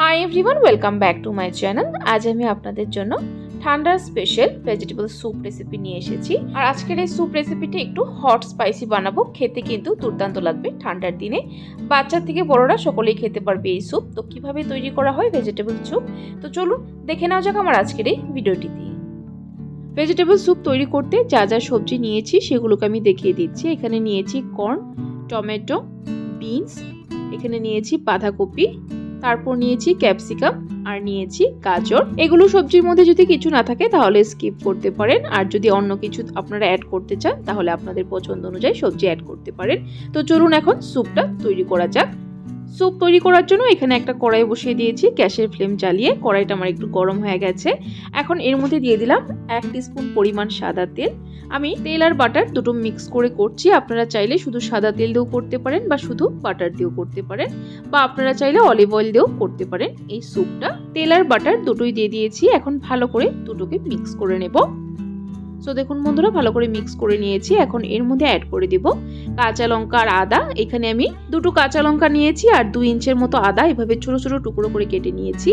Hi everyone welcome back to my channel আজ আমি আপনাদের জন্য ঠান্ডার স্পেশাল ভেজিটেবল স্যুপ রেসিপি নিয়ে এসেছি। আর আজকের এই স্যুপ রেসিপিটি একটু হট স্পাইসি বানাবো। খেতে কিন্তু দুর্দান্ত লাগবে ঠান্ডার দিনে। বাচ্চা থেকে বড়রা সকলেই খেতে পারবে এই স্যুপ তো কীভাবে তৈরি করা হয় ভেজিটেবল স্যুপ তো চলুন দেখে নেওয়া যাক আমার আজকের এই ভিডিওটিতে ভেজিটেবল স্যুপ তৈরি করতে যা যা সবজি নিয়েছি সেগুলোকে আমি দেখিয়ে দিচ্ছি। এখানে নিয়েছি কর্ন টমেটো বিনস এখানে নিয়েছি বাঁধাকপি তারপর নিয়েছি ক্যাপসিকাম আর নিয়েছি গাজর। এগুলো সবজির মধ্যে যদি কিছু না থাকে তাহলে স্কিপ করতে পারেন। আর যদি অন্য কিছু আপনারা অ্যাড করতে চান তাহলে আপনাদের পছন্দ অনুযায়ী সবজি অ্যাড করতে পারেন। তো চলুন এখন স্যুপটা তৈরি করা যাক। স্যুপ তৈরি করার জন্য এখানে একটা কড়াই বসিয়ে দিয়েছি। গ্যাসের ফ্লেম জ্বালিয়ে কড়াইটা আমার একটু গরম হয়ে গেছে। এখন এর মধ্যে দিয়ে দিলাম এক স্পুন পরিমাণ সাদা তেল। আমি তেল আর বাটার দুটো মিক্স করে করছি। আপনারা চাইলে শুধু সাদা তেল দিয়েও করতে পারেন বা শুধু বাটার দিয়েও করতে পারেন। বা আপনারা চাইলে অলিভ অয়েল দিয়েও করতে পারেন এই স্যুপটা তেল আর বাটার দুটোই দিয়ে দিয়েছি। এখন ভালো করে দুটোকে মিক্স করে নেব। সো দেখুন বন্ধুরা, ভালো করে মিক্স করে নিয়েছি। এখন এর মধ্যে অ্যাড করে দেব কাঁচা লঙ্কা আর আদা। এখানে আমি দুটো কাঁচা লঙ্কা নিয়েছি আর দুই ইঞ্চের মতো আদা। এভাবে ছোটো ছোটো টুকরো করে কেটে নিয়েছি।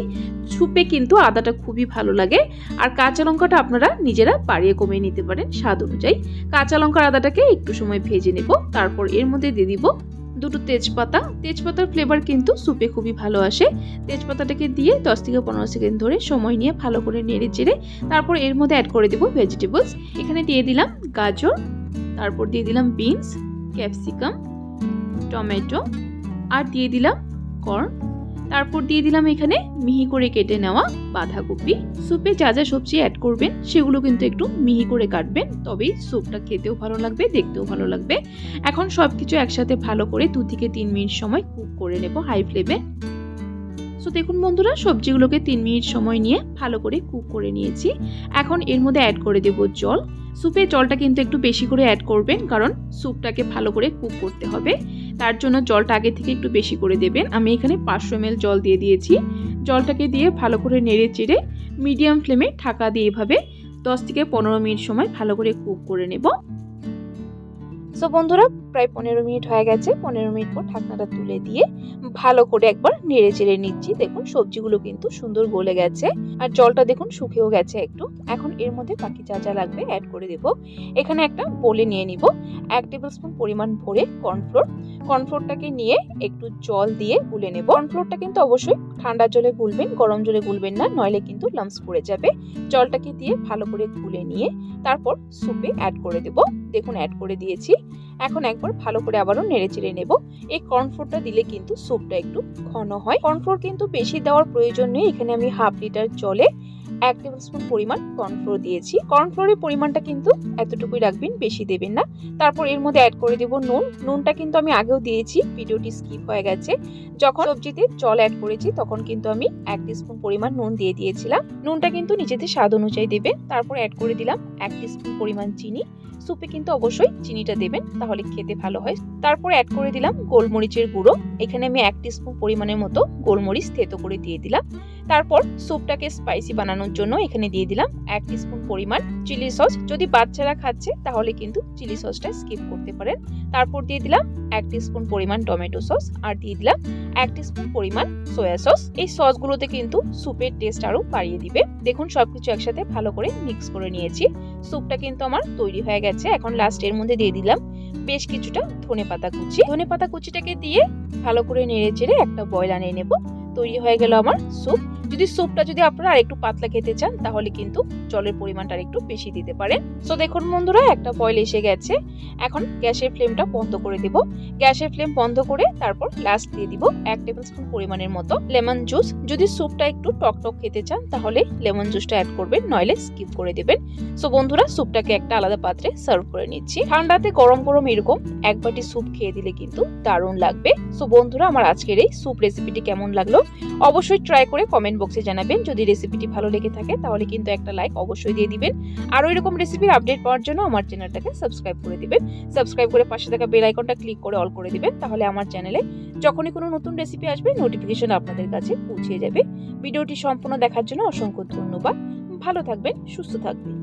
স্যুপে কিন্তু আদাটা খুবই ভালো লাগে। আর কাঁচা লঙ্কাটা আপনারা নিজেরা বাড়িয়ে কমিয়ে নিতে পারেন স্বাদ অনুযায়ী। কাঁচা লঙ্কার আদাটাকে একটু সময় ভেজে নেব। তারপর এর মধ্যে দিয়ে দিব দুটো তেজপাতা। তেজপাতার ফ্লেভার কিন্তু স্যুপে খুবই ভালো আসে। তেজপাতাটাকে দিয়ে দশ থেকে পনেরো সেকেন্ড ধরে সময় নিয়ে ভালো করে নেড়ে চেড়ে তারপর এর মধ্যে অ্যাড করে দেবো ভেজিটেবলস এখানে দিয়ে দিলাম গাজর, তারপর দিয়ে দিলাম বিনস ক্যাপসিকাম টমেটো আর দিয়ে দিলাম কর্ন তারপর দিয়ে দিলাম এখানে মিহি করে কেটে নেওয়া বাঁধাকপি। স্যুপে যা যা সবজি অ্যাড করবেন, সেগুলো কিন্তু একটু মিহি করে কাটবেন, তবেই স্যুপটা খেতেও ভালো লাগবে, দেখতেও ভালো লাগবে। এখন সব কিছু একসাথে ভালো করে দু থেকে তিন মিনিট সময় কুক করে নেব হাই ফ্লেমে সো দেখুন বন্ধুরা, সবজিগুলোকে তিন মিনিট সময় নিয়ে ভালো করে কুক করে নিয়েছি। এখন এর মধ্যে অ্যাড করে দেব জল। স্যুপে জলটা কিন্তু একটু বেশি করে অ্যাড করবেন, কারণ স্যুপটাকে ভালো করে কুক করতে হবে। তার জন্য জলটা আগে থেকে একটু বেশি করে দেবেন। আমি এখানে পাঁচশো এম জল দিয়ে দিয়েছি। জলটাকে দিয়ে ভালো করে নেড়ে চেড়ে মিডিয়াম ফ্লেমে ঢাকা দিয়ে এভাবে দশ থেকে পনেরো মিনিট সময় ভালো করে কুক করে নেব। সো বন্ধুরা প্রায় পনেরো মিনিট হয়ে গেছে। পনেরো মিনিট পর ঢাকনাটা তুলে দিয়ে ভালো করে একবার নেড়ে চেড়ে নিচ্ছি। দেখুন সবজিগুলো কিন্তু সুন্দর গলে গেছে আর জলটা দেখুন শুকিয়েও গেছে একটু। এখন এর মধ্যে বাকি যা যা লাগবে অ্যাড করে দেব। এখানে একটা বলে নিয়ে নিব। এক টেবিল স্পুন পরিমাণ ভরে কর্নফ্লোর কর্নফ্লোরটাকে নিয়ে একটু জল দিয়ে গুলে নেব। কর্নফ্লোরটা কিন্তু অবশ্যই ঠান্ডা জলে গুলবেন, গরম জলে গুলবেন না, নইলে কিন্তু লামস পড়ে যাবে। জলটাকে দিয়ে ভালো করে গুলে নিয়ে তারপর স্যুপে অ্যাড করে দেব। দেখুন অ্যাড করে দিয়েছি। এখন একবার ভালো করে আবারও নেড়ে চেড়ে নেব। এই কর্নফ্লোরটা দিলে কিন্তু স্যুপটা একটু ঘন হয়। কর্নফ্লোর কিন্তু বেশি দেওয়ার প্রয়োজন নেই। এখানে আমি হাফ লিটার জলে এক টেবিল স্পুন পরিমাণ কর্নফ্লোর দিয়েছি। কর্নফ্লোরের পরিমাণটা কিন্তু এতটুকুই রাখবেন, বেশি দেবেন না। তারপর এর মধ্যে অ্যাড করে দেব নুন। নুনটা কিন্তু আমি আগেও দিয়েছি, ভিডিওটি স্কিপ হয়ে গেছে। যখন সবজিতে জল অ্যাড করেছি, তখন কিন্তু আমি এক স্পুন পরিমাণ নুন দিয়ে দিয়েছিলাম। নুনটা কিন্তু নিজেদের স্বাদ অনুযায়ী দেবে তারপর অ্যাড করে দিলাম এক স্পুন পরিমাণ চিনি। স্যুপে কিন্তু অবশ্যই চিনিটা দেবেন, তাহলে খেতে ভালো হয়। তারপর অ্যাড করে দিলাম গোলমরিচের গুঁড়ো। এখানে আমি এক স্পুন পরিমাণের মতো গোলমরিচ থেতো করে দিয়ে দিলাম। তারপর স্যুপটাকে স্পাইসি বানানোর জন্য এখানে দিয়ে দিলাম এক স্পুন পরিমাণ চিলি সস যদি বাচ্চারা খাচ্ছে, তাহলে কিন্তু চিলি সসটা স্কিপ করতে পারেন। তারপর দিয়ে দিলাম এক স্পুন পরিমাণ টমেটো সস আর দিয়ে দিলাম এক স্পুন পরিমাণ সয়া সস এই সসগুলোতে কিন্তু স্যুপের টেস্ট আরও বাড়িয়ে দিবে। দেখুন সবকিছু একসাথে ভালো করে মিক্স করে নিয়েছি। স্যুপটা কিন্তু আমার তৈরি হয়ে গেছে। এখন লাস্টের মধ্যে দিয়ে দিলাম বেশ কিছুটা ধনে পাতা কুচি। ধনে পাতা কুচিটাকে দিয়ে ভালো করে নেড়ে চেড়ে একটা বয়ল নিয়ে নেব। তৈরি হয়ে গেল আমার স্যুপ যদি স্যুপটা যদি আপনারা আরেকটু পাতলা খেতে চান, তাহলে কিন্তু জলের পরিমাণটা আরেকটু বেশি দিতে পারেন। সো দেখুন বন্ধুরা, একটা বয়েল এসে গেছে। এখন গ্যাসের ফ্লেমটা বন্ধ করে দেব। গ্যাসের ফ্লেম বন্ধ করে তারপর লাস্ট দিয়ে দিব এক টেবিল স্পুন পরিমাণের মতো লেমন জুস যদি স্যুপটা একটু টক টক খেতে চান, তাহলে লেমন জুসটা অ্যাড করবেন, নইলে স্কিপ করে দেবেন। সো বন্ধুরা স্যুপটাকে একটা আলাদা পাত্রে সার্ভ করে নিচ্ছি। ঠান্ডাতে গরম গরম এরকম এক বাটি স্যুপ খেয়ে দিলে কিন্তু দারুণ লাগবে। সো বন্ধুরা, আমার আজকের এই স্যুপ রেসিপিটি কেমন লাগল? অবশ্যই ট্রাই করে কমেন্ট বক্সে জানাবেন। যদি রেসিপিটি ভালো লেগে থাকে, তাহলে কিন্তু একটা লাইক অবশ্যই দিয়ে দিবেন। আরও রকম রেসিপির আপডেট পাওয়ার জন্য আমার চ্যানেলটাকে সাবস্ক্রাইব করে দিবেন। সাবস্ক্রাইব করে পাশে থাকা বেল আইকনটা ক্লিক করে অল করে দিবেন। তাহলে আমার চ্যানেলে যখনই কোনো নতুন রেসিপি আসবে নোটিফিকেশন আপনাদের কাছে পৌঁছে যাবে। ভিডিওটি সম্পূর্ণ দেখার জন্য অসংখ্য ধন্যবাদ। ভালো থাকবেন, সুস্থ থাকবেন।